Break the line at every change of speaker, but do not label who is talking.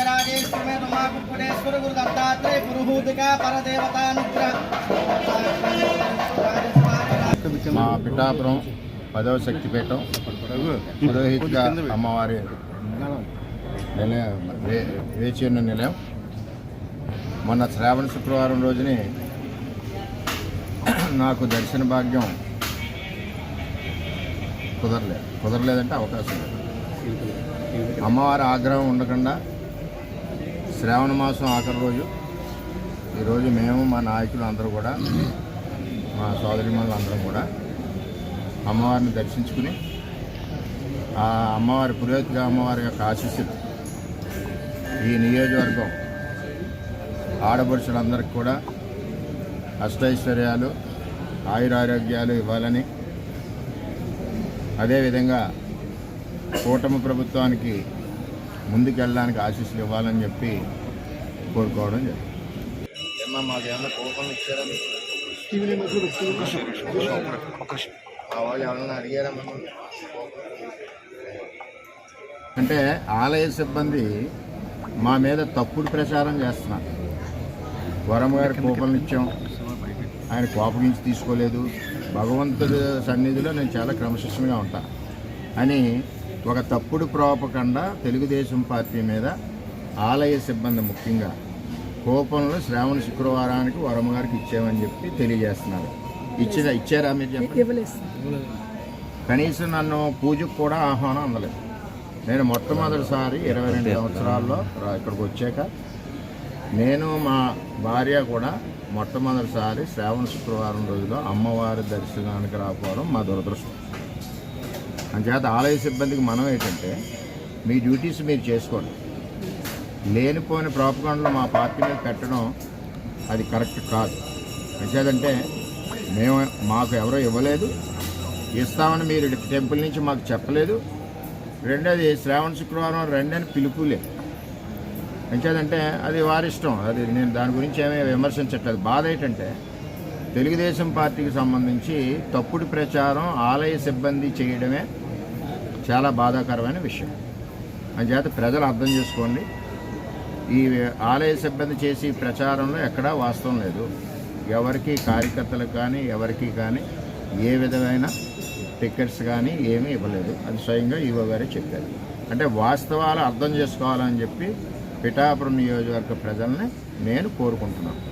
నాగేశ్వర మా కుక్కుడేశ్వర గురు దత్తాత్రేయ పురుహూతిక పరదేవతానుగ్రహ.
మా పిఠాపురం పదవ శక్తిపీఠం పురోహిత్గా అమ్మవారి నిలయం వేచి ఉన్న నిలయం. మొన్న శ్రావణ శుక్రవారం రోజుని నాకు దర్శన భాగ్యం కుదరలేదు కుదరలేదంటే అవకాశం లేదు. అమ్మవారి ఆగ్రహం ఉండకుండా శ్రావణ మాసం ఆఖరి రోజు. ఈరోజు మేము మా నాయకులు అందరూ కూడా మా సోదరిమణులు అందరం కూడా అమ్మవారిని దర్శించుకుని ఆ అమ్మవారి పురోహితుగా అమ్మవారి యొక్క ఆశీస్సులు ఈ నియోజకవర్గం ఆడపడుచులందరికీ కూడా అష్టైశ్వర్యాలు ఆయురారోగ్యాలు ఇవ్వాలని అదేవిధంగా కూటమి ప్రభుత్వానికి ముందుకెళ్ళడానికి ఆశీస్సులు ఇవ్వాలని చెప్పి కోరుకోవడం జరిగింది. కోపం అంటే ఆలయ సిబ్బంది మా మీద తప్పుడు ప్రచారం చేస్తున్నారు. వరం గారి కోపనిత్యం ఆయన కోపగించి తీసుకోలేదు. భగవంతుడి సన్నిధిలో నేను చాలా క్రమశిక్షణగా ఉంటా అని ఒక తప్పుడు ప్రోపకుండా తెలుగుదేశం పార్టీ మీద ఆలయ సిబ్బంది ముఖ్యంగా కోపంలో శ్రావణ శుక్రవారానికి వరమ గారికి ఇచ్చామని చెప్పి తెలియజేస్తున్నారు. ఇచ్చిన ఇచ్చారా మీరు చెప్పండి. కనీసం నన్ను పూజకు కూడా ఆహ్వానం అందలేదు. నేను మొట్టమొదటిసారి ఇరవై రెండు సంవత్సరాల్లో ఇక్కడికి వచ్చాక నేను మా భార్య కూడా మొట్టమొదటిసారి శ్రావణ శుక్రవారం రోజులో అమ్మవారి దర్శనానికి రాకపోవడం మా దురదృష్టం. అంచేత ఆలయ సిబ్బందికి మనం ఏంటంటే మీ డ్యూటీస్ మీరు చేసుకోండి. లేనిపోయిన ప్రాపకాండలు మా పార్టీ మీద పెట్టడం అది కరెక్ట్ కాదు. అంచేదంటే మేము మాకు ఎవరో ఇవ్వలేదు. ఇస్తామని మీరు టెంపుల్ నుంచి మాకు చెప్పలేదు. రెండోది శ్రావణ శుక్రవారం రెండని పిలుపు లేదు ఎంచేదంటే అది వారి ఇష్టం. అది నేను దాని గురించి ఏమీ విమర్శించట్లేదు. బాధ ఏంటంటే తెలుగుదేశం పార్టీకి సంబంధించి తప్పుడు ప్రచారం ఆలయ సిబ్బంది చేయడమే చాలా బాధాకరమైన విషయం. అంచేత ప్రజలు అర్థం చేసుకోండి. ఈ ఆలయ సిబ్బంది చేసి ప్రచారంలో ఎక్కడా వాస్తవం లేదు. ఎవరికి కార్యకర్తలకు కానీ ఎవరికి కానీ ఏ విధమైన టికెట్స్ కానీ ఏమీ ఇవ్వలేదు. అది స్వయంగా ఈవో గారే చెప్పారు. అంటే వాస్తవాలు అర్థం చేసుకోవాలని చెప్పి పిఠాపురం నియోజకవర్గ ప్రజల్ని నేను కోరుకుంటున్నాను.